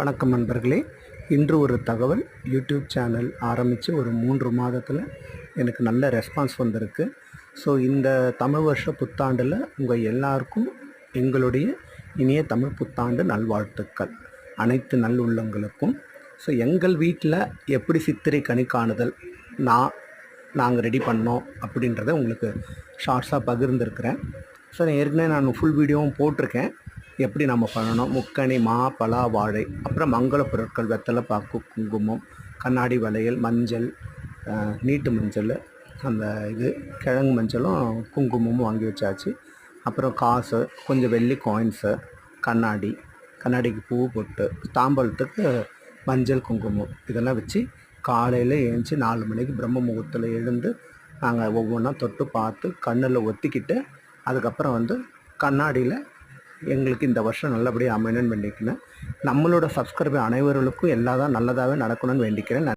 வணக்கம் நண்பர்களே. இன்று ஒரு தகவல். யூடியூப் சேனல் ஆரம்பித்து ஒரு மூன்று மாதத்தில் எனக்கு நல்ல ரெஸ்பான்ஸ் வந்திருக்கு. ஸோ இந்த தமிழ் வருஷ புத்தாண்டில் உங்கள் எல்லாருக்கும் எங்களுடைய இனிய தமிழ் புத்தாண்டு நல்வாழ்த்துக்கள். அனைத்து நல்லுள்ளங்களுக்கும் ஸோ எங்கள் வீட்டில் எப்படி சித்திரை கனி காணுதல் நான் நாங்கள் ரெடி பண்ணோம் அப்படின்றத உங்களுக்கு ஷார்ட்ஸாக பகிர்ந்துருக்கிறேன். ஸோ ஏற்கனவே நான் ஃபுல் வீடியோவும் போட்டிருக்கேன். எப்படி நம்ம பண்ணணும்? முக்கணி மா பலா வாழை. அப்புறம் மங்கள பொருட்கள் வெத்தலை பாக்கு குங்குமம் கண்ணாடி வளையல் மஞ்சள் நீட்டு மஞ்சள் அந்த இது கிழங்கு மஞ்சளும் குங்குமமும் வாங்கி வச்சாச்சு. அப்புறம் காசு கொஞ்சம் வெள்ளி காயின்ஸு கண்ணாடி கண்ணாடிக்கு பூ போட்டு தாம்பழத்துக்கு மஞ்சள் குங்குமம் இதெல்லாம் வச்சு காலையில் ஏஞ்சி நாலு மணிக்கு பிரம்ம முகூர்த்தத்தில் எழுந்து நாங்கள் ஒவ்வொன்றா தொட்டு பார்த்து கண்ணில் ஒத்திக்கிட்டு அதுக்கப்புறம் வந்து கண்ணாடியில் எங்களுக்கு இந்த வருஷம் நல்லபடியாக அமையணும்னு வேண்டிக்கிறேன். நம்மளோட சப்ஸ்கிரைபர் அனைவர்களுக்கும் எல்லா தான் நல்லதாகவே நடக்கணும்னு வேண்டிக்கிறேன்.